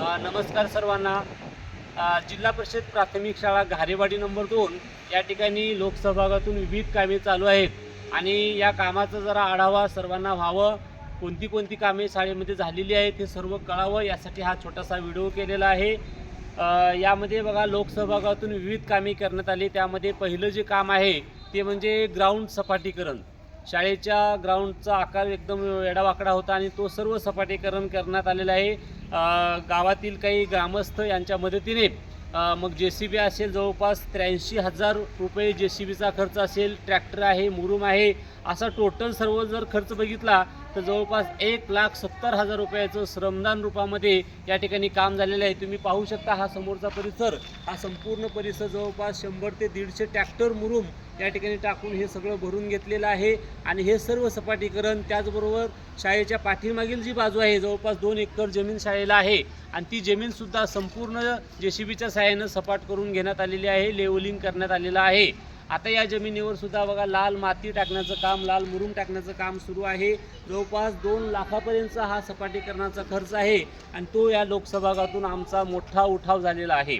नमस्कार सर्वांना. जिल्हा परिषद प्राथमिक शाळा घारेवाडी नंबर दोन या ठिकाणी लोकसहभागातून विविध कामे चालू आहेत. आणि या कामाचा जरा आढावा सर्वांना व्हावं. कोणती कोणती कामे शाळेमध्ये झालेली आहेत हे सर्व कळावं. यासाठी हा छोटासा व्हिडिओ केलेला आहे. यामध्ये बघा लोकसहभागातून विविध कामे करण्यात आली. त्यामध्ये पहिलं जे काम आहे ते म्हणजे ग्राउंड सपाटीकरण. शाळेच्या ग्राउंडचा आकार एकदम वेडावाकडा होता आणि तो सर्व सपाटीकरण करण्यात आलेला आहे. गावातील काही ग्रामस्थ यांच्या मदतीने मग जे सी बी असेल जवळपास त्र्याऐंशी हजार रुपये जे सी बीचा खर्च असेल ट्रॅक्टर आहे मुरुम आहे असा टोटल सर्व जर खर्च बघितला तर जवळपास एक लाख सत्तर हजार रुपयाचं श्रमदान रूपामध्ये या ठिकाणी काम झालेलं आहे. तुम्ही पाहू शकता हा समोरचा परिसर. हा संपूर्ण परिसर जवळपास शंभर ते दीडशे ट्रॅक्टर मुरुम या ठिकाणी टाकून हे सगळं भरून घेतलेलं आहे. आणि हे सर्व सपाटीकरण त्याचबरोबर शाळेच्या पाठीमागील जी बाजू आहे जवळपास दोन एकर जमीन शाळेला आहे. आणि ती जमीनसुद्धा संपूर्ण जे सी बीच्या सहाय्यानं सपाट करून घेण्यात आलेली आहे लेवलिंग करण्यात आलेलं आहे. आता या जमिनीवर सुद्धा बघा लाल माती टाकण्याचं काम लाल मुरुम टाकण्याचं काम सुरू आहे. जवळपास दोन लाखापर्यंतचा हा सपाटीकरणाचा खर्च आहे आणि तो या लोकसभागातून आमचा मोठा उठाव झालेला आहे.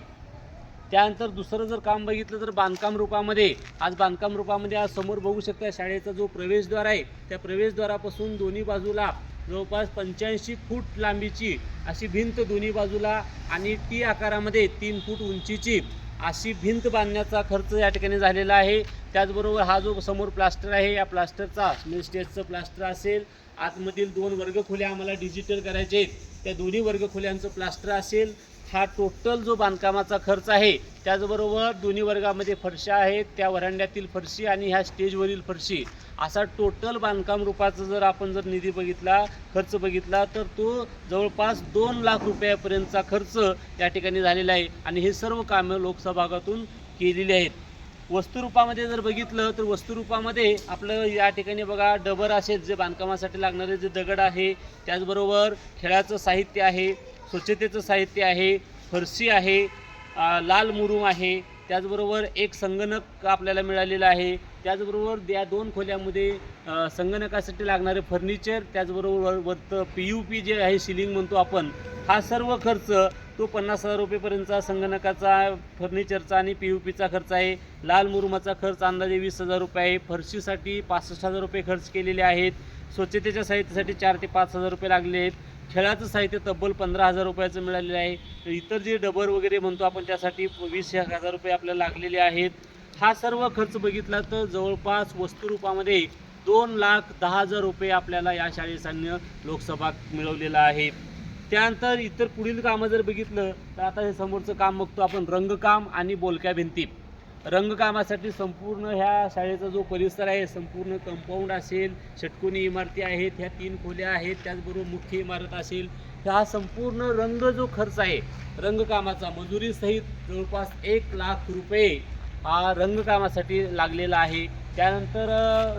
त्यानंतर दुसरं जर काम बघितलं तर बांधकाम रूपामध्ये आज बांधकाम रूपामध्ये आज समोर बघू शकता शाळेचा जो प्रवेशद्वार आहे त्या प्रवेशद्वारापासून दोन्ही बाजूला जवळपास पंच्याऐंशी फूट लांबीची अशी भिंत दोन्ही बाजूला आणि टी आकारामध्ये तीन फूट उंचीची अशी भिंत बांधण्याचा खर्च या ठिकाणी झालेला आहे. त्याचबरोबर हा जो समोर प्लास्टर आहे या प्लास्टरचा म्हणजे स्टेजचं प्लास्टर असेल आतमधील दोन वर्गखोल्या आम्हाला डिजिटल करायचे आहेत. त्या दोन्ही वर्गखोल्यांचं प्लास्टर असेल हा टोटल जो बांधकामाचा खर्च आहे त्याचबरोबर दोन्ही वर्गामध्ये फरशा आहेत त्या वरांड्यातील फरशी आणि ह्या स्टेजवरील फरशी असा टोटल बांधकाम रूपाचा जर आपण जर निधी बघितला खर्च बघितला तर तो जवळपास दोन लाख रुपयापर्यंतचा खर्च या ठिकाणी झालेला आहे. आणि हे सर्व कामं लोकसभागातून केलेली आहेत. वस्तुरूपामध्ये जर बघितलं तर वस्तुरूपामध्ये आपलं या ठिकाणी बघा डबर असेल जे बांधकामासाठी लागणारे जे दगड आहे त्याचबरोबर खेळाचं साहित्य आहे स्वच्छतेचं साहित्य आहे फरशी आहे लाल मुरुम आहे. त्याचबरोबर एक संगणक आपल्याला मिळालेला आहे. त्याचबरोबर या दोन खोल्यामध्ये संगणकासाठी लागणारे फर्निचर त्याचबरोबर वरतं पी यू पी जे आहे सिलिंग म्हणतो आपण हा सर्व खर्च तो पन्नास हजार रुपयेपर्यंतचा संगणकाचा फर्निचरचा आणि पी यू पीचा खर्च आहे. लाल मुरुमाचा खर्च अंदाजे वीस हजार रुपये आहे. फरशीसाठी पासष्ट हजार रुपये खर्च केलेले आहेत. स्वच्छतेच्या साहित्यासाठी चार ते पाच हजार रुपये लागले आहेत. खेळाचं साहित्य तब्बल पंधरा हजार रुपयाचं मिळालेलं आहे. इतर जे डबर वगैरे म्हणतो आपण त्यासाठी वीस एक हजार रुपये आपल्याला लागलेले आहेत. हा सर्व खर्च बघितला तर जवळपास वस्तुरूपामध्ये दोन लाख दहा हजार रुपये आपल्याला या शाळेसाठी लोकसभा मिळवलेला आहे. त्यानंतर इतर पुढील कामं जर बघितलं तर आता हे समोरचं काम बघतो आपण रंगकाम आणि बोलक्या भिंती. रंगकामासाठी संपूर्ण ह्या शाळेचा जो परिसर आहे संपूर्ण कंपाऊंड असेल षटकोनी इमारती आहेत ह्या तीन खोल्या आहेत त्याचबरोबर मुख्य इमारत असेल हा संपूर्ण रंग जो खर्च आहे रंगकामाचा मजुरीसहित जवळपास एक लाख रुपये हा रंगकामासाठी लागलेला आहे. त्यानंतर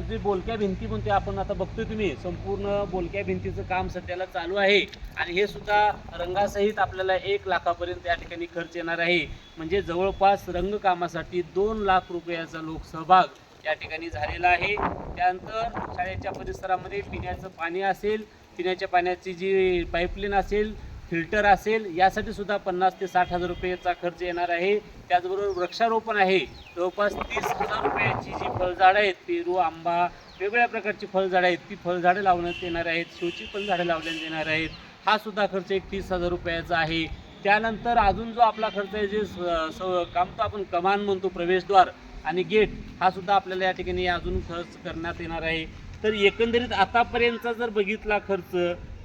जे बोलक्या भिंती म्हणते आपण आता बघतोय तुम्ही संपूर्ण बोलक्या भिंतीचं काम सध्याला चालू आहे. आणि हे सुद्धा रंगासहित आपल्याला एक लाखापर्यंत या ठिकाणी खर्च येणार आहे. म्हणजे जवळपास रंगकामासाठी दोन लाख रुपयाचा लोकसहभाग या ठिकाणी झालेला आहे. त्यानंतर शाळेच्या परिसरामध्ये पिण्याचं पाणी असेल पिण्याच्या पाण्याची जी पाईपलाईन असेल फिल्टर असेल यासाठी सुद्धा पन्नास ते साठ हजार रुपयाचा खर्च येणार आहे. त्याचबरोबर वृक्षारोपण आहे. जवळपास तीस हजार रुपयाची जी फळझाडं आहेत पेरू आंबा वेगवेगळ्या प्रकारची फळझाडं आहेत ती फळझाडं लावण्यात येणार आहेत शोची पण झाडं लावण्यात येणार आहेत. हा सुद्धा खर्च एक तीस हजार रुपयाचा आहे. त्यानंतर अजून जो आपला खर्च आहे जे स- स- काम तो आपण कमान म्हणतो प्रवेशद्वार आणि गेट हा सुद्धा आपल्याला या ठिकाणी अजून खर्च करण्यात येणार आहे. तर एकंदरीत आतापर्यंतचा जर बघितला खर्च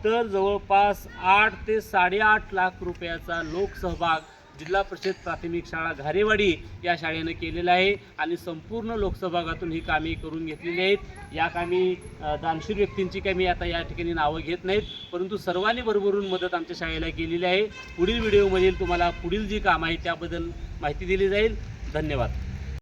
तर जवळपास आठ ते साडेआठ लाख रुपयाचा लोकसहभाग जिल्हा परिषद प्राथमिक शाळा घारेवाडी या शाळेनं केलेला आहे आणि संपूर्ण लोकसहभागातून ही कामे करून घेतलेली आहेत. या कामी दानशूर व्यक्तींची काही मी आता या ठिकाणी नावं घेत नाहीत परंतु सर्वांनी भरभरून मदत आमच्या शाळेला केलेली आहे. पुढील व्हिडिओमधील तुम्हाला पुढील जी कामं आहे त्याबद्दल माहिती दिली जाईल. धन्यवाद.